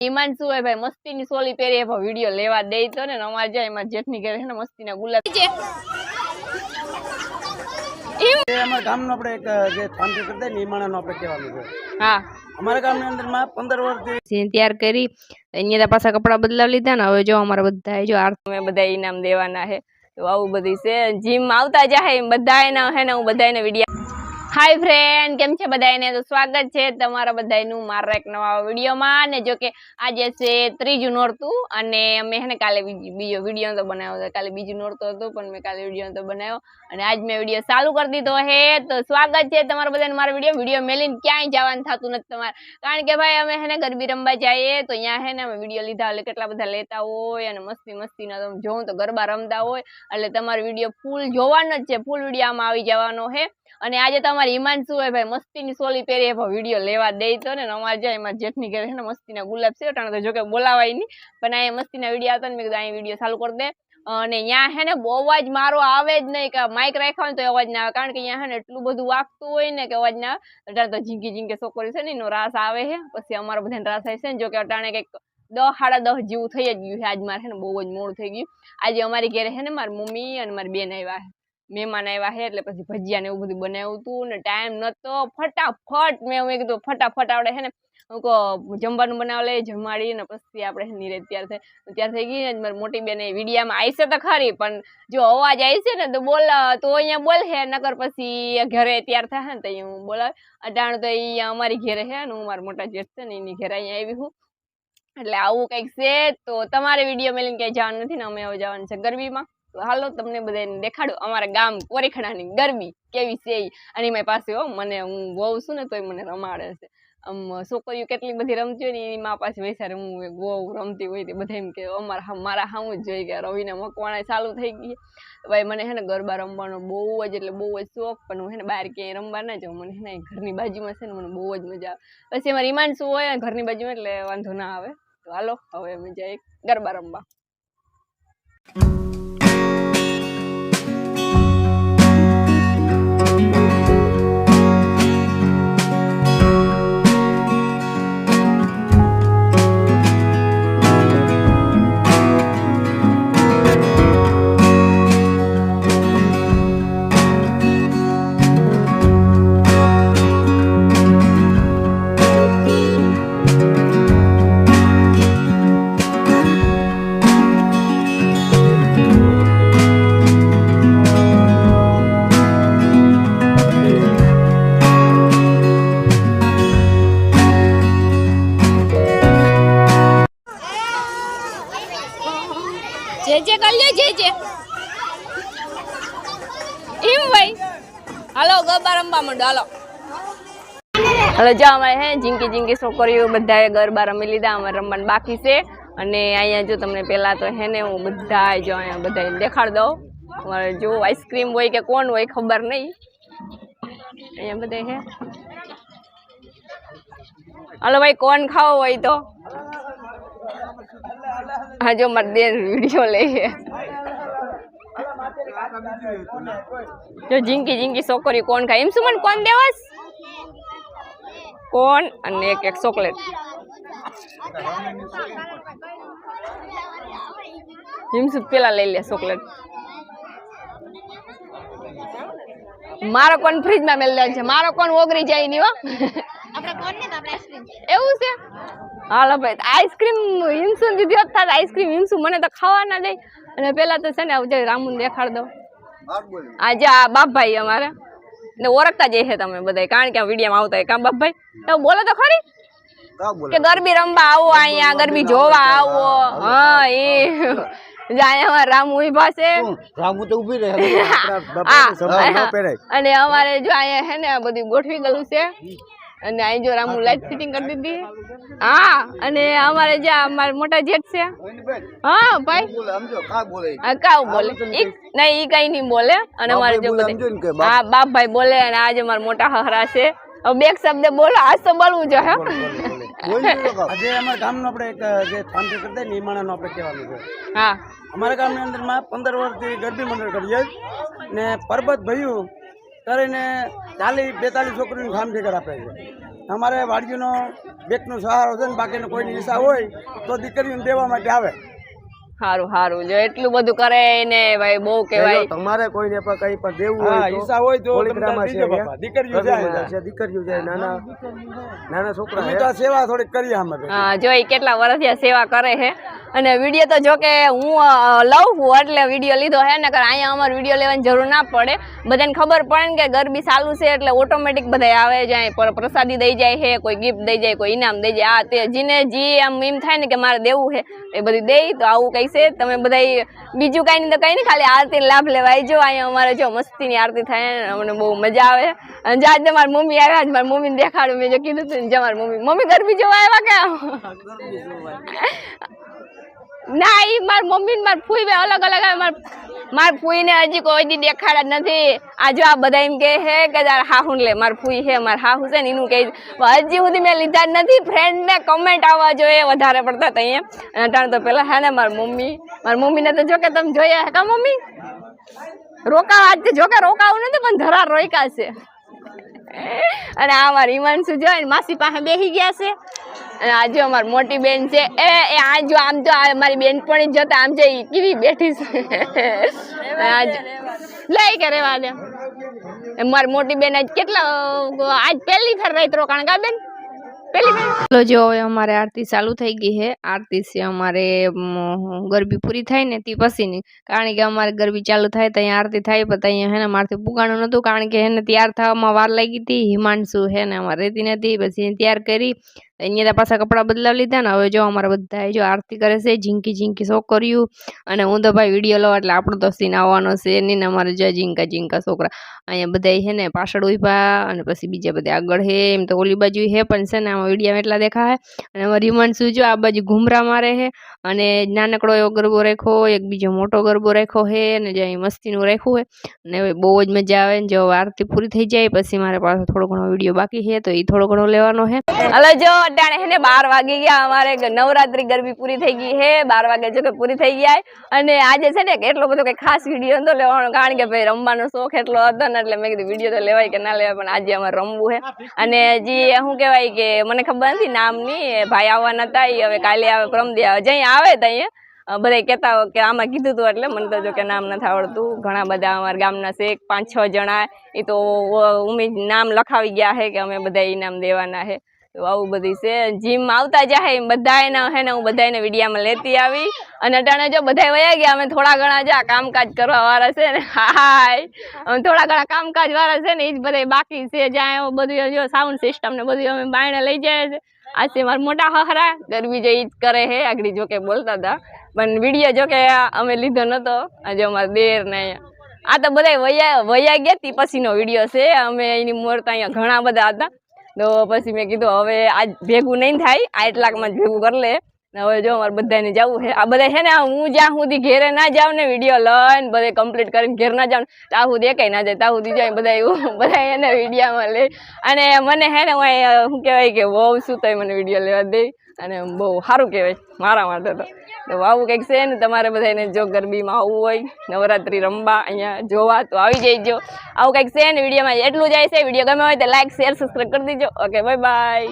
હિમાંશુ હોય ભાઈ? મસ્તીની સોલી પહેરી એવો વીડિયો લેવા દે તો ને અમારે જાય એમાં જેઠની ઘરે છે ને મસ્તીના ગુલાબ. છે. એ અમારા ગામનો આપણે એક જે શાંતિ કરતા ને એ માણસનો આપણે કહેવાનું છે. હા. અમારા ગામની અંદરમાં પંદર વર્ષથી તૈયાર કરી અહીંયા તો પાછા કપડા બદલાવ લીધા ને હવે જો અમારા બધા જો આ તમે બધા ઇનામ દેવાના છે. તો આવું બધું છે. જીમ આવતા જાય એમ બધા એના હે ને હું બધા એને વીડિયો હાય ફ્રેન્ડ કેમ છે બધાને તો સ્વાગત છે તમારા બધાનું મારા એક નવા વિડીયોમાં. અને જો કે આજે છે ત્રીજું નોરતું અને હે ને કાલે બીજી- વીડિયો તો બનાવ્યો હતો. કાલે બીજું નોરતું હતું, પણ મેં કાલે વીડિયો તો બનાવ્યો. અને આજ મેં વીડિયો ચાલુ કરી દીધો હે. તો સ્વાગત છે તમારા બધાને મારા વીડિયો. વીડિયો મેલીને ક્યાંય જવાનું થતું નથી તમારે. કારણ કે ભાઈ અમે હે ને ગરબી રમવા જઈએ, તો અહીંયા હે ને અમે વીડિયો લીધા એટલે કેટલા બધા લેતા હોય અને મસ્તી મસ્તીના તમે જોઉં તો ગરબા રમતા હોય. એટલે તમારો વીડિયો ફૂલ જોવાનો જ છે. ફૂલ વીડિયો આમાં આવી જવાનો હે. અને આજે તમારી હિમાંશુ હોય ભાઈ? મસ્તીની સોલી પહેરી ભાઈ વીડિયો લેવા દે તો ને અમારે જાય એમાં જેઠની ઘરે છે ને મસ્તીના ગુલાબ છે, અટાણે તો જોકે બોલાવાય નહીં. પણ અહીંયા મસ્તીના વીડિયો આવતા ને, મેં કીધું અહીં વીડિયો ચાલુ કરી દે. અને અહીંયા હે ને, બહુ અવાજ મારો આવે જ નહીં, કે માઇક રાખ્યો હોય તો અવાજ ના આવે. કારણ કે અહીંયા હે ને, એટલું બધું વાગતું હોય ને કે અવાજ ના આવે. અટાણે તો ઝીંકી ઝીંકે છોકરી છે ને, એનો રાસ આવે છે. પછી અમારો બધાને રાસ આવે છે ને જોકે અટાણે કંઈક દસ સાડા દસ જેવું થઈ જ ગયું છે. આજ મારે છે ને બહુ જ મોડું થઈ ગયું. આજે અમારી ઘરે છે ને, મારી મમ્મી અને મારી બેન આવ્યા છે. મહેમાન આવ્યા હે એટલે પછી ભજીયા ને એવું બધું બનાવ્યું હતું ને ટાઈમ નતો, ફટાફટ મેં મેં કીધું, ફટાફટ આવડે હે ને, હું કહો, જમવાનું બનાવ લે જમાડી ને પછી આપણે નીરે તૈયાર થાય. તૈયાર થઈ ગઈ ને મારી મોટી બેન વિડીયામાં આવશે તો ખરી, પણ જો અવાજ આવશે ને તો બોલ, તો અહીંયા બોલ હે, નકર પછી ઘરે તૈયાર થાય ને તો અહીંયા હું બોલાવે. અટાણ તો અહીંયા અમારી ઘરે છે ને, હું મારા મોટા જેઠ છે ને, એની ઘરે અહીંયા આવી હું. એટલે આવું કંઈક છે, તો તમારે વીડિયો મેલીને ક્યાંય જવાનું નથી ને અમે જવાનું છે ગરબીમાં. હાલો તમને બધાને દેખાડું. અમારા ગામ કોરીખડાની ગરબી કેવી છે. અને એમાં પાસે હો, મને હું વહુ છું ને તોય મને રમાડે છે. આમ છોકરીઓ કેટલી બધી રમતી હોય ને એની મા પાસે વૈસારે હું વહુ રમતી હોય તે બધા એમ કે અમારા મારા હામું જ જોઈ ગયા. રવિને મકવાણા ચાલુ થઈ ગઈ ભાઈ મને હે ને ગરબા રમવાનો બહુ જ, એટલે બહુ જ શોખ. પણ હું હે ને બહાર ક્યાંય રમવા ના જાઉં. મને હે ને ઘરની બાજુમાં છે ને મને બહુ જ મજા આવે. પછી એમાં રિમાન્ડ શું હોય? ઘરની બાજુમાં એટલે વાંધો ના આવે. તો હાલો, હવે મજા એક ગરબા રમવા. જે કરી લ્યો જે જે એમ ભાઈ હાલો, ગરબા રમવા માંડો, હાલો. હાલો જો અમારે હે ઝીંકી ઝીંકી છોકરીઓ બધાએ ગરબા રમી લીધા, અમારે રમવાનું બાકી છે. અને અહીંયા જો તમને પહેલા તો હે ને, હું બધા જો અહીંયા બધા દેખાડ દઉં. અમારે જો આઈસ્ક્રીમ હોય કે કોણ હોય ખબર નહીં. અહીંયા બધા હે. હાલો, ભાઈ, કોણ ખાવો હોય તો? હા, જો, મારે દેર વીડિયો લઈએ જો જિંકી ઝીંકી છોકરી કોણ ખાય? એમ શું મને કોણ દેવાસ? કોણ? અને એક એક ચોકલેટ. હિમસુદ પેલા લઈ લે ચોકલેટ? મારો કોણ ફ્રીજમાં મેલ છે? મારો કોણ ઓગરી જાય નહીં એવું છે? હાલો ભાઈ આઈસ્ક્રીમ હિમસુ દીધી? હોત આઈસ્ક્રીમ હિમસુ મને તો ખાવા ના દે. અને પેલા તો છે ને આવજો રામુ દેખાડ દો આજે આ બાપભાઈ અમારે ને ઓળખતા જઈએ છે તમે બધા કારણ કે આ વિડીયોમાં આવતા હોય. કાં બાપભાઈ? તો બોલો તો ખરી. કે ગરબી રમવા આવો અહીંયા ગરબી જોવા આવો. હા એ. જે અહીંયા અમારા રામુ ઊભા છે. રામુ તો ઊભી રહે. અને અમારે જો અહીંયા છે ને આ બધું ગોઠવી ગયું છે. અને અહીં જો રામુ લાઈટ ફિટિંગ કરી દીધી. હા અને અમારે જ્યાં અમારે મોટા જેઠ છે. હા ભાઈ. કાવ બોલે નહીં ઈ કઈ નહીં બોલે. અને અમારે જો હા બાપ ભાઈ બોલે અને આજે અમારા મોટા હહરા છે. હવે બે એક શબ્દ બોલો આજ તો બોલવું જો હા. આજે અમારા ગામનો આપણે એક જે શાંતિ કરતા ને એ માણસનો આપણે કહેવાનું છે હા. અમારા ગામની અંદરમાં પંદર વર્ષથી ગરબી મંડળ કરીએ ને પરબત ભયું કરીને ચાલીસ બેતાલીસ છોકરીનું કામ ઠેકર આપે છે. અમારે વાડીનો બેકનો સહારો છે ને બાકીનો કોઈની હિસ્સા હોય તો દીકરીઓને દેવા માટે આવે. સારું સારું જો એટલું બધું કરે ને ભાઈ બહુ કહેવાય. તમારે કોઈને પણ કઈ પણ દેવું હોય તો હોય તો. દીકરીઓ જાય દીકરીઓ જાય નાના નાના છોકરા સેવા થોડીક કરીએ અમે તો. હા જો ઈ કેટલા વર્ષથી આ સેવા કરે છે? અને વીડિયો તો જો કે હું લઉં છું, એટલે વીડિયો લીધો હે ને અહીંયા અમારે વીડિયો લેવાની જરૂર ના પડે. બધાને ખબર પડે કે ગરબી ચાલુ છે, એટલે ઓટોમેટિક બધા આવે જાય પર, પ્રસાદી દઈ જાય છે, કોઈ ગિફ્ટ દઈ જાય, કોઈ ઇનામ દઈ જાય. આ તે જીને જી આમ એમ થાય ને કે મારે દેવું છે, એ બધું દે, તો આવું કંઈ છે. તમે બધા બીજું કાંઈ નહીં તો કંઈ નહીં, ખાલી આરતી લાભ લેવા જો અહીંયા અમારે જો મસ્તીની આરતી થાય ને, અમને બહુ મજા આવે અને જે આજે મારી મમ્મી આવ્યા જ મારી મમ્મીને દેખાડું મેં જો કીધું હતું જે મારી મમ્મી. મમ્મી ગરબી જોવા આવ્યા કે? ના ઈ માર મમ્મી ને માર ફૂઈ બે અલગ અલગ માર માર ફૂઈ ને હજી કોઈ દી દેખાડા નથી. આજે આ બધા એમ કે હે કે તાર હાહુ લે, માર ફૂઈ હે, માર હાહુ છે ને એનું કહે હજી સુધી મેં લીધા નથી. ફ્રેન્ડ ને કમેન્ટ આવવા જોઈએ વધારે પડતા તો અહીંયા. અને તો પેલા હે ને માર મમ્મી. માર મમ્મી ને તો જો કે તમે જોયા હે કા મમ્મી? રોકાવા આજે જો કે રોકાવું નથી, પણ ધરા રોકા છે. અને આ મારી હિમાંશુ જો માસી પાસે બેસી ગયા છે. અને આજે અમારી મોટી બેન છે. એ એ આ જો આમ તો મારી બેન પણ જોતા આમ જઈ કેવી બેઠી છે. અને આ જો- લઈ કે રેવા દે. મારી મોટી બેન આજ કેટલા આજ પહેલી ફેર રાત રોકાણ કા બેન? ચલો જો હવે અમારે આરતી ચાલુ થઈ ગઈ છે. આરતી છે અમારે ગરબી પૂરી થાય ને તે પછીની. કારણ કે અમારે ગરબી ચાલુ થાય તો અહીંયા આરતી થાય, પણ અહીંયા હે મારથી પુગાણું નહોતું. કારણ કે હેને તૈયાર થવામાં વાર લાગી હતી હિમાંશુ હે ને અમારે રહેતી નથી પછી તૈયાર કરી અહીંયા પાછા કપડાં બદલાવી લીધા ને હવે જો અમારે બધા જો આરતી કરે છે, ઝીંકી ઝીંકી છોકરીયું અને હું તો ભાઈ વીડિયો લઉં એટલે આપણો તો સીન આવવાનો છે નહીં ને અમારે જો ઝીંકા ઝીંકા છોકરા અહીંયા બધા છે ને પાછળ ઊભા અને પછી બીજા બધા આગળ હે, એમ તો ઓલી બાજુ હે પણ છે ને આમાં વીડિયો એટલા દેખાય અને અમારે હિમાંશુ જો આ બાજુ ઘૂમરા મારે છે અને નાનકડો એવો ગરબો રાખ્યો એક બીજો મોટો ગરબો રાખ્યો છે અને જે અહીં મસ્તીનું રાખ્યું હોય અને હવે બહુ જ મજા આવે ને જો આરતી પૂરી થઈ જાય પછી મારે પાછો થોડો ઘણો વીડિયો બાકી છે તો એ થોડો ઘણો લેવાનો છે હલો જો અટાણે હે ને બાર વાગી ગયા અમારે નવરાત્રી ગરબી પૂરી થઈ ગઈ હે, બાર વાગે જો કે પૂરી થઈ ગયા અને આજે છે ને એટલો બધો કઈ ખાસ વીડિયો નતો લેવાનો, કારણ કે ભાઈ રમવાનો શોખ એટલો હતો ને, એટલે મેં કીધું વીડિયો તો લેવાય કે ના લેવાય, પણ આજે અમારે રમવું છે અને હજી શું કહેવાય કે મને ખબર નથી નામની ભાઈ આવવાના હતા એ હવે કાલે આવે, પરમદી આવે, જઈ આવે તો બધા કહેતા કે આમાં કીધું હતું એટલે મને તો જો કે નામ નથી આવડતું. ઘણા બધા અમારા ગામના છે પાંચ, છ જણા એ તો ઉમેદ નામ લખાવી ગયા છે કે અમે બધા ઇનામ દેવાના છે તો આવું બધું છે. જીમ આવતા જાય બધા એના હે ને, હું બધાને વિડીયામાં લેતી આવી. અને અટાણે જો બધા વયા ગયા, અમે થોડા ઘણા જા કામકાજ કરવા વાળા છે ને. હાય. અમે થોડા ઘણા કામકાજ વાળા છે ને એ જ બધા બાકી છે. જ્યાં બધું જો સાઉન્ડ સિસ્ટમ ને બધું અમે બાયણે લઈ જાય છે. આ છે મારા મોટા હહરા. ગરબી જે જ કરે હે, આગળ જોકે બોલતા હતા. પણ વીડિયો જોકે અમે લીધો નતો. આજે અમારા દેર ને આ તો બધા વયા વયા ગયા તી પછીનો વીડિયો છે. અમે એની મોરતા અહીંયા ઘણા બધા હતા. તો પછી મેં કીધું, હવે આજ ભેગું નહીં થાય આટલાકમાં જ ભેગું કરી લે. હવે જો અમારે બધાને જવું છે. આ બધા છે ને હું જ્યાં સુધી ઘેરે ના જાઉં ને, વીડિયો લઈને બધે કમ્પ્લીટ કરીને ઘેર ના જાઉં ત્યાં સુધી એકાઈ ના જાય, ત્યાં સુધી જાય બધા એવું, બધા એને વિડીયામાં લે. અને મને છે ને, હું શું કહેવાય કે બહુ શું થાય મને વીડિયો લેવા દે. અને બહુ સારું કહેવાય મારા માટે તો. આવું કંઈક છે ને તમારે બધાને જો ગરબીમાં આવવું હોય, નવરાત્રી રમવા અહીંયા જોવા તો આવી જઈજો. આવું કંઈક છે ને વિડીયોમાં એટલું જાય છે. વીડિયો ગમે હોય તો લાઈક શેર સબસ્ક્રાઈબ કરી દીજો. Okay bye bye